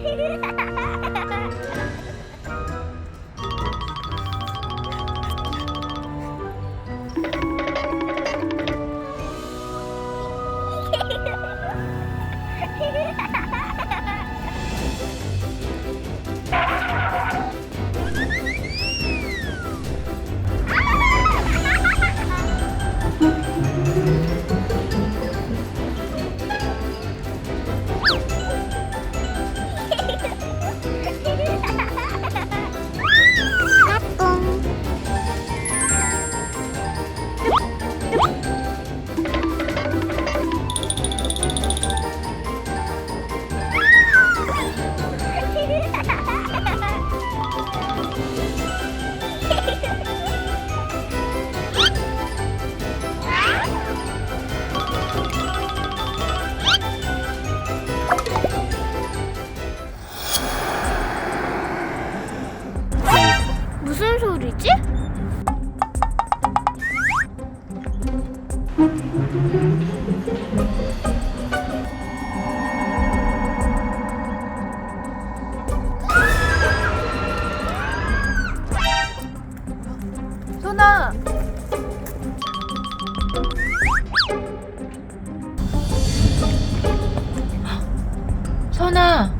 嘿嘿哈哈哈 무슨 소리지? 소나 선아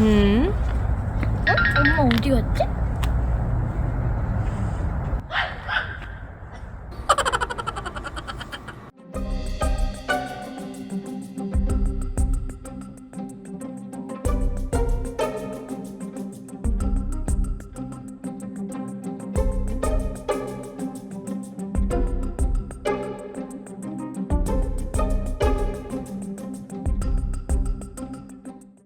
응? 어? 엄마 어디 갔지?